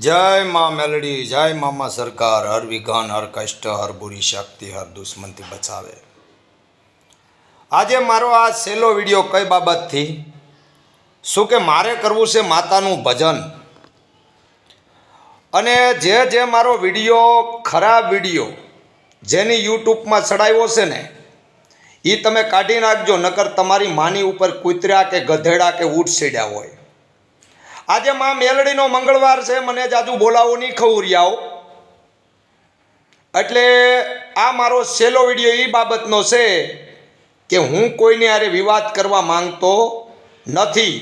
જય માં મેલડી, જય મામા સરકાર, હર વિઘન, હર કષ્ટ, હર બુરી શક્તિ, હર દુશ્મનથી બચાવે. આજે મારો આ છેલ્લો વીડિયો કઈ બાબતથી? શું કે મારે કરવું છે માતાનું ભજન? અને જે જે મારો વીડિયો, ખરાબ વીડિયો, જેની યુટ્યુબમાં ચડાવ્યો છે ને એ તમે કાઢી નાખજો, નકર તમારી માની ઉપર કૂતર્યા કે ગધેડા કે ઊંટ સીડ્યા હોય. આજે માં મેલડીનો મંગળવાર છે, મને જાજુ બોલાવો નહીં ખવરિયાઓ એટલે આ મારો છેલ્લો વીડિયો એ બાબતનો છે કે હું કોઈને હારે વિવાદ કરવા માંગતો નથી.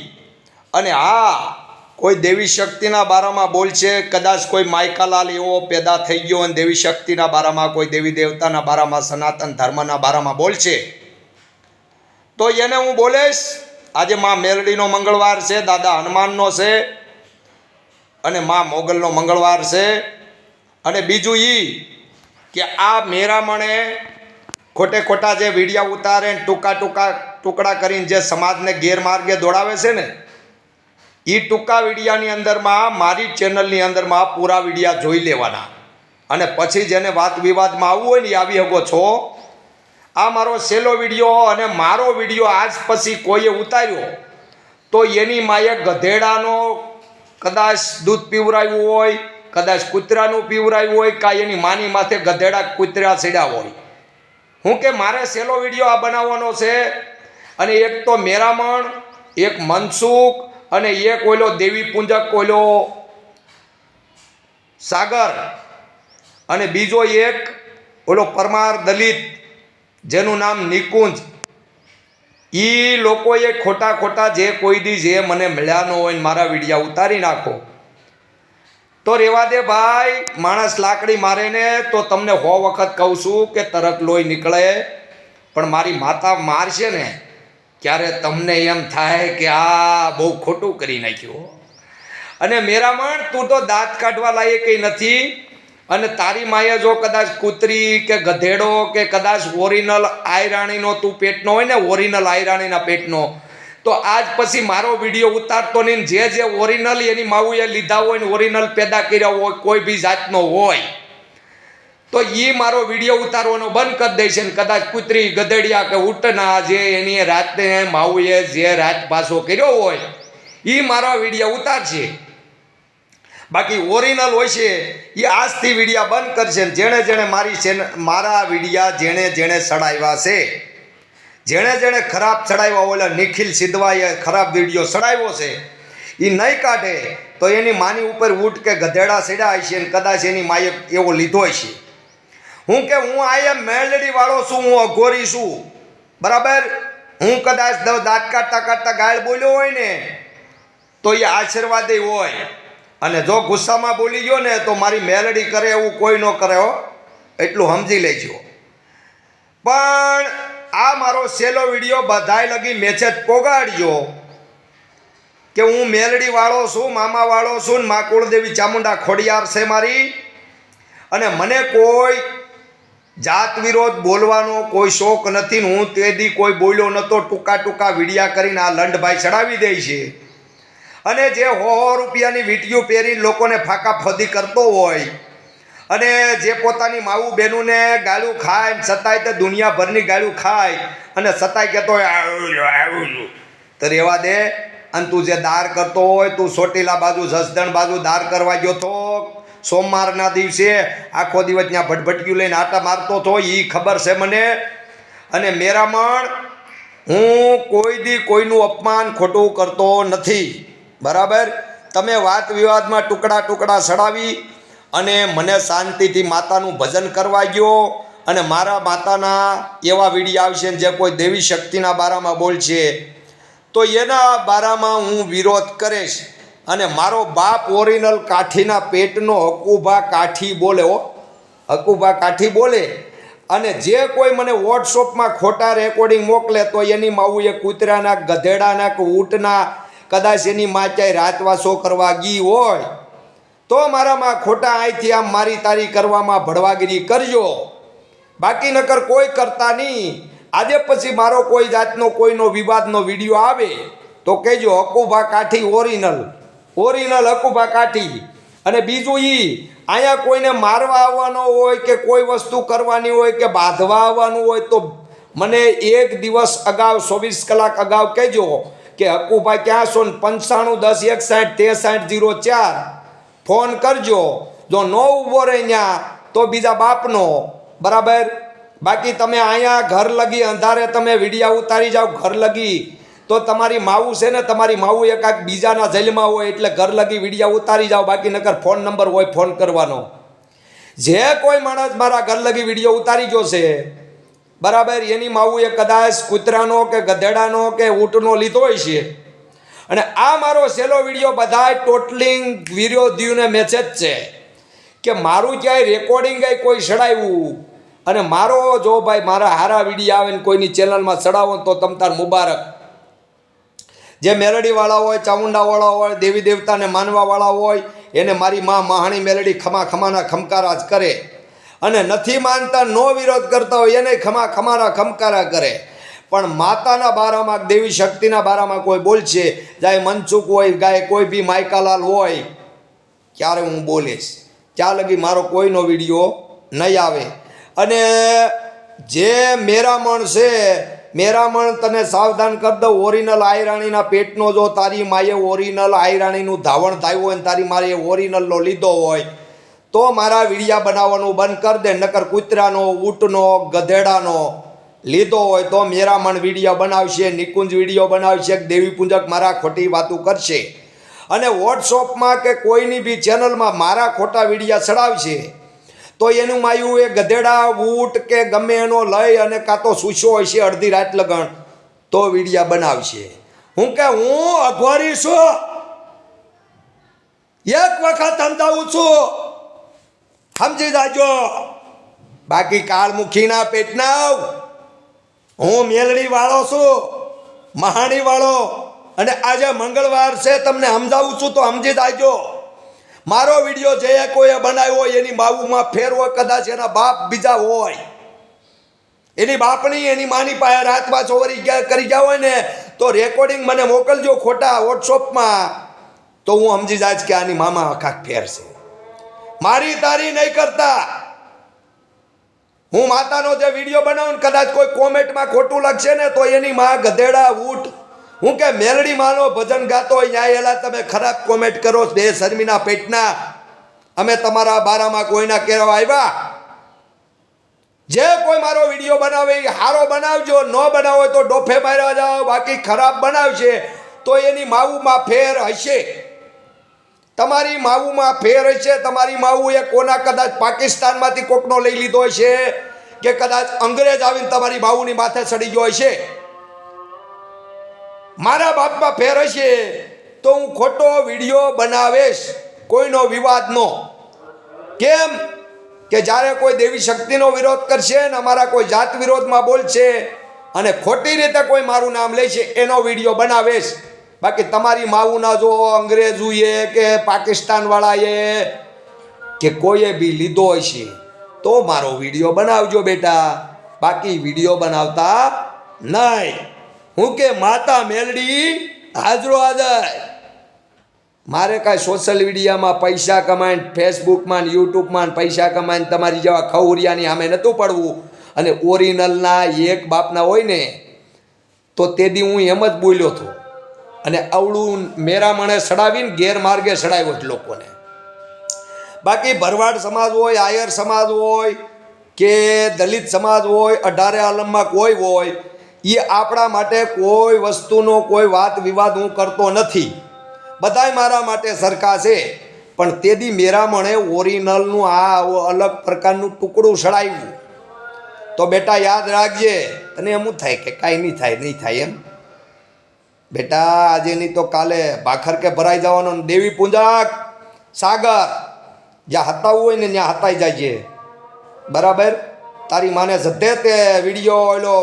અને હા કોઈ દેવી શક્તિના બારામાં બોલશે, કદાચ કોઈ માયકાલાલ એવો પેદા થઈ ગયો અને દેવી શક્તિના બારામાં, કોઈ દેવી દેવતાના બારામાં, સનાતન ધર્મના બારામાં બોલશે. તો એને હું બોલીશ આજે માં મેલડીનો મંગળવાર છે, દાદા હનુમાનનો છે, અને માં મોગલનો મંગળવાર છે. અને બીજું એ કે આ મેરામણે ખોટે ખોટા જે વિડીયા ઉતારે ટૂંકા ટૂંકા ટુકડા કરીને જે સમાજને ગેરમાર્ગે દોડાવે છે ને એ ટૂંકા વિડીયાની અંદરમાં, મારી ચેનલની અંદરમાં પૂરા વિડીયા જોઈ લેવાના. અને પછી જેને વાત વિવાદમાં આવવું હોય ને એ આવી શકો છો. આ મારો છેલ્લો વીડિયો અને મારો વીડિયો આજ પછી કોઈએ ઉતાર્યો તો એની માએ ગધેડાનો કદાચ દૂધ પીવરાયું હોય, કદાચ કૂતરાનું પીવરાવ્યું હોય કાં એની માની માથે ગધેડા કૂતરા સીડ્યા હોય. હું કે મારે છેલ્લો વીડિયો આ બનાવવાનો છે? અને એક તો મેરામણ, એક મનસુખ અને એક ઓલો દેવી પૂંજક ઓલો સાગર અને બીજો એક ઓલો પરમાર દલિત જેનું નામ નિકુંજ. એ લોકોએ ખોટા ખોટા જે કોઈ દી જે મને મળ્યા ન હોય મારા વિડીયા ઉતારી નાખો. તો રેવા દે ભાઈ, માણસ લાકડી મારે ને તો તમને હો વખત કહું છું કે તરત લોહી નીકળે. પણ મારી માતા મારશે ને, ત્યારે તમને એમ થાય કે આ બહુ ખોટું કરી નાખ્યું. અને મેરામણ, તું તો દાંત કાઢવા લાયક નથી. અને તારી માએ જો કદાચ કૂતરી કે ગધેડો કે કદાચ ઓરિજિનલ આયરાણીનો તું પેટનો હોય ને ઓરિજિનલ આયરાણીના પેટનો, તો આજ પછી મારો વીડિયો ઉતારતો નહીં જે જે ઓરિજિનલ એની માવુએ લીધા હોય ને ઓરિજિનલ પેદા કર્યા હોય, કોઈ બી જાતનો હોય, તો એ મારો વીડિયો ઉતારવાનો બંધ કરી દેશે ને કદાચ કૂતરી, ગધેડિયા કે ઉટના જે એની રાતને માવુએ જે રાત પાસો કર્યો હોય એ મારો વીડિયો ઉતારશે. બાકી ઓરિજિનલ હોય છે, એ આજથી વિડીયા બંધ કરશે જેણે જેણે મારી ચેનલ મારા વિડીયા જેણે જેણે ચડાવ્યા છે. જેણે જેણે ખરાબ ચડાવ્યા ઓલા નિખિલ સિદ્ધવાએ ખરાબ વીડિયો ચડાવ્યો છે. એ નહીં કાઢે, તો એની માની ઉપર ઊંટ કે ગધેડા સીડા છે અને કદાચ એની માએ એવો લીધો છે હું કે હું આ એમ મેલડી વાળો છું, હું અઘોરી છું. બરાબર? હું કદાચ દાંત કાઢતા કાઢતા ગાળ બોલ્યો હોય ને, તો એ આશીર્વાદે હોય. અને જો ગુસ્સામાં બોલી ગયો ને તો મારી મેલડી કરે એવું કોઈ ન કરે હો, એટલું સમજી લેજો. પણ આ મારો છેલ્લો વીડિયો બધાય લગી મેસેજ પોગાડ્યો કે હું મેલડી વાળો છું મામા વાળો છું ને મા કુળદેવી ચામુંડા ખોડિયાર છે મારી. અને મને કોઈ જાત વિરોધ બોલવાનો કોઈ શોખ નથી હું તે દી કોઈ બોલ્યો નહોતો ટૂંકા ટૂંકા વિડિયા કરીને આ લંડભાઈ ચડાવી દે છે. અને જે હો રૂપિયાની વીંટીઓ પહેરીને લોકોને ફાંકા ફદી કરતો હોય, અને જે પોતાની માવું બહેનોને ગાળું ખાય છતાંય તે દુનિયાભરની ગાળું ખાય, અને છતાંય કહેતો હોય, આવું આવું. તો રહેવા દે, અને તું જે દાર કરતો હોય, તું સોટીલા બાજુ, જસદણ બાજુ દાર કરવા ગયો તો, સોમવારના દિવસે આખો દિવસ ત્યાં ભટભટક્યું લઈને આટા મારતો હતો એ ખબર છે મને અને મેરામણ, હું કોઈ દી કોઈનું અપમાન ખોટું કરતો નથી બરાબર? તમે વાત વિવાદમાં ટુકડા ટુકડા સડાવી અને મને શાંતિથી માતાનું ભજન કરવા ગયો અને મારા માતાના એવા વીડિયો આવશે જે કોઈ દેવી શક્તિના બારામાં બોલશે. તો એના બારામાં હું વિરોધ કરીશ અને મારો બાપ ઓરિજિનલ કાઠીના પેટનો હકુભા કાઠી બોલે હો. હકુભા કાઠી બોલે. અને જે કોઈ મને વોટ્સઅપમાં ખોટા રેકોર્ડિંગ મોકલે તો એની માવું એ કૂતરાના, ગધેડાના કે ઊંટના કદાચ એની માચાય રાતવાસો કરવા ગઈ હોય, તો મારામાં ખોટા અહીંથી આમ મારી તારી કરવામાં ભડવાગીરી કરજો. બાકી નકર કોઈ કરતા નહીં. આજે પછી મારો કોઈ જાતનો કોઈનો વિવાદનો વીડિયો આવે, તો કહેજો હકુભા કાઠી ઓરિજિનલ ઓરિજિનલ હકુભા કાઠી. અને બીજું એ અહીંયા કોઈને મારવા આવવાનો હોય કે કોઈ વસ્તુ કરવાની હોય કે બાંધવા આવવાનું હોય તો મને એક દિવસ અગાઉ ચોવીસ કલાક અગાઉ કહેજો કે હકુભાઈ, ક્યાં છો ને? પંચાણું, દસ, એકસાઠ, ત્રેસાઠ, જીરો, ચાર. ફોન કરજો. જો ન ઊભો રહે ત્યાં તો બીજા બાપનો. બરાબર? બાકી તમે અહીંયા ઘર લગી, અંધારે તમે વિડીયા ઉતારી જાઓ, ઘર લગી. તો તમારી માવું છે ને, તમારી માવું એકાક બીજાના જેલમાં હોય એટલે ઘર લગી વિડીયા ઉતારી જાઓ. બાકી નકર ફોન નંબર હોય, ફોન કરવાનો. જે કોઈ માણસ મારા ઘર લગી વીડિયો ઉતારી ગયો છે બરાબર, એની માવું એ કદાચ કૂતરાનો કે ગધેડાનો કે ઊંટનો લીધો હોય છે. અને આ મારો છેલ્લો વીડિયો બધાય ટોટલિંગ વિરોધીઓને મેસેજ છે કે મારું ક્યાંય રેકોર્ડિંગ કોઈ ચડાવ્યું અને મારો જો ભાઈ મારા હારા વીડિયો આવે ને કોઈની ચેનલમાં ચડાવો તો તમ તાર મુબારક. જે મેલડીવાળા હોય, ચામુંડાવાળા હોય, દેવી દેવતાને માનવાવાળા હોય, એને મારી માં મહાણી મેલડી ખમા ખમાના ખમકારા જ કરે. અને નથી માનતા, નો વિરોધ કરતા હોય, એને ખમા ખમારા ખમકારા કરે. પણ માતાના બારામાં, દેવી શક્તિના બારામાં કોઈ બોલશે, જાય મનસુખ હોય, ગાય કોઈ બી માયકાલાલ હોય, ક્યારે હું બોલીશ? ત્યાં લગી મારો કોઈનો વીડિયો નહીં આવે. અને જે મેરામણ છે, મેરામણ તને સાવધાન કરી દઉં. ઓરિજિનલ આયરાણીના પેટનો જો તારી માએ ઓરિજિનલ આયરાણીનું ધાવણ થયું હોય ને તારી મારે ઓરિજિનલનો લીધો હોય તો મારા વીડિયા બનાવવાનું બંધ કરી દે, નકર કૂતરાનો, ઊંટનો, ગધેડાનો લીધો હોય તો મેરામણ વીડિયો બનાવશે, નિકુંજ વીડિયો બનાવશે દેવી પૂંજક મારા ખોટી વાતું કરશે. અને વોટ્સઅપમાં કે કોઈની બી ચેનલમાં મારા ખોટા વિડીયા ચડાવશે, તો એનું માયું એ ગધેડા, ઊંટ કે ગમે એનો લઈ અને કાં તો સૂછો હોય છે અડધી રાત લગણ, તો વિડીયા બનાવશે. હું કે હું અઘવારી છું? એક વખત સમજાવું છું. સમજી જાજો. બાકી કાળમુખીના પેટનાવ. હું મેલડી વાળો છું, મહાણી વાળો, અને આજે મંગળવાર છે, તમને સમજાવું છું તો સમજી જાજો. મારો વીડિયો જે કોઈએ બનાવ્યો હોય, એની માવુમાં ફેર હોય કદાચ એના બાપ બીજા હોય. એની બાપની, એની માની પાસે રાતમાં ચોરી કરી ગયા હોય ને, તો રેકોર્ડિંગ મને મોકલજો ખોટા વોટ્સઅપમાં તો હું સમજી જાય કે આની મામા આખા ફેર છે. મારી તારી નહીં કરતા. હું માતાનો જે વીડિયો બનાવું કદાચ કોઈ કોમેન્ટમાં ખોટું લખશે ને તો એની માં ગધેડા ઊઠ હું કે મેલડી માનો ભજન ગાતો હોય એલા તમે ખરાબ કોમેન્ટ કરો બે શર્મીના પેટના. અમે તમારા બારામાં કોઈના કહેવા આવ્યા? જે કોઈ મારો વીડિયો બનાવે એ સારો બનાવજો, ન બનાવો તો ડોફે મારવા જાઓ, બાકી ખરાબ બનાવશે. તો એની માવુમાં ફેર હશે. તમારી માવુમાં ફેર હશે તમારી માવું એ કોના કદાચ પાકિસ્તાનમાંથી કોકનો લઈ લીધો હશે કે કદાચ અંગ્રેજ આવીને તમારી માવુની માથે ચડી ગયો હશે મારા બાપમાં ફેર હશે તો હું ખોટો વીડિયો બનાવેશ. કોઈનો વિવાદ નો. કેમ? કે જ્યારે કોઈ દેવી શક્તિનો વિરોધ કરશે ને અમારા કોઈ જાત વિરોધમાં બોલશે અને ખોટી રીતે કોઈ મારું નામ લેશે, એનો વીડિયો બનાવેશ. બાકી તમારી માવુના જો અંગ્રેજોએ કે પાકિસ્તાનવાળાએ કે કોઈએ બી લીધો હશે, તો મારો વીડિયો બનાવજો બેટા. બાકી વીડિયો બનાવતા નહીં. હું કે માતા મેલડી, હાજરો હાજર. મારે કાંઈ સોશિયલ મીડિયામાં પૈસા કમાઈને ફેસબુકમાં યુટ્યુબમાં પૈસા કમાઈને તમારી જેવા ખવરિયાની સામે નહોતું પડવું. અને ઓરિજિનલના એક બાપના હોય ને, તો તે દી હું એમ જ બોલ્યો હતો. અને અવળું મેરામણે સડાવીને ગેરમાર્ગે સડાવ્યો જ લોકોને. બાકી ભરવાડ સમાજ હોય, આયર સમાજ હોય કે દલિત સમાજ હોય, અઢારે આલમમાં કોઈ હોય એ આપણા માટે કોઈ વસ્તુનો કોઈ વાત વિવાદ હું કરતો નથી. બધાય મારા માટે સરખા છે, પણ તેદી મેરામણે ઓરિજિનલનું આ અલગ પ્રકારનું ટુકડું સડાવ્યું. તો બેટા યાદ રાખજે, તને એમ થાય કે કાંઈ નહીં થાય નહીં થાય એમ. બેટા, આજે નહીં તો કાલે ભાખર કે ભરાઈ જવાનો દેવી પૂંજાક, સાગર, જ્યાં હતાવું હોય ને ત્યાં હતાઈ જાય છે બરાબર? તારી માને જતે તે વીડિયો એલો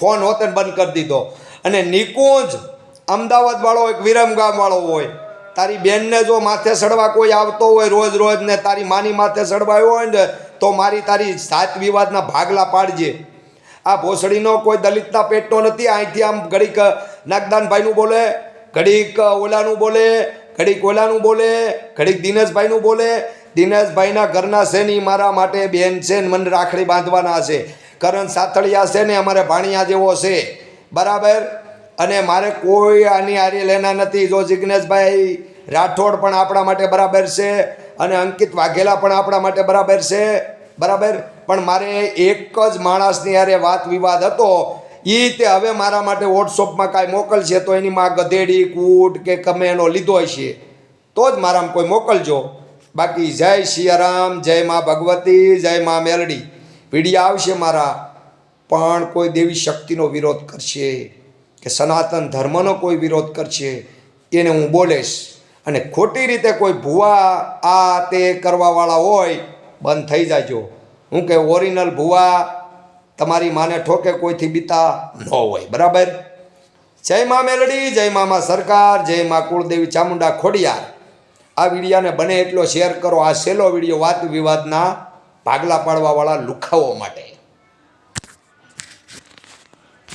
ફોન હોતે બંધ કરી દીધો. અને નિકુંજ અમદાવાદ વાળો એક વિરમગામ વાળો હોય. તારી બેનને જો માથે સડવા કોઈ આવતો હોય રોજ રોજ ને તારી માની માથે સડવાયો હોય ને, તો મારી તારી સાત વિવાદના ભાગલા પાડજે. આ ભોસડીનો કોઈ દલિતના પેટનો નથી. અહીંથી આમ ઘડીક, નાગદાનભાઈનું બોલે, ઘડીક ઓલાનું બોલે, ઘડીક ઓલાનું બોલે, ઘડીક દિનેશભાઈનું બોલે. દિનેશભાઈના ઘરના છે ને મારા માટે બેન છે ને મને રાખડી બાંધવાના છે? કરણ સાથળિયા છે ને અમારે ભાણિયા જેવો છે. બરાબર? અને મારે કોઈ આની આરી લેના નથી. જો જિગ્નેશભાઈ રાઠોડ પણ આપણા માટે બરાબર છે અને અંકિત વાઘેલા પણ આપણા માટે બરાબર છે. બરાબર? પણ મારે એક જ માણસની યારે વાત વિવાદ હતો. એ તે હવે મારા માટે વોટ્સઅપમાં કાંઈ મોકલશે તો એની માં ગધેડી, કૂટ કે ગમે એનો લીધો હશે. તો જ મારામાં કોઈ મોકલજો. બાકી જય સિયારામ જય મા ભગવતી, જય મા મેલડી. પીડિયા આવશે મારા. પણ કોઈ દેવી શક્તિનો વિરોધ કરશે કે સનાતન ધર્મનો કોઈ વિરોધ કરશે, એને હું બોલીશ. અને ખોટી રીતે કોઈ ભૂવા આ તે કરવાવાળા હોય બંધ થઈ જાજો. હું કે ઓરિજિનલ ભૂવા તમારી માને ઠોકે કોઈથી બીતા ન હોય. બરાબર? જય મા મેલડી, જય મામા સરકાર, જય મા કુળદેવી ચામુંડા ખોડિયાર. આ વિડીયાને બને એટલો શેર કરો. આ સેલો વીડિયો વાત વિવાદના ભાગલા પાડવાવાળા લુખાઓ માટે.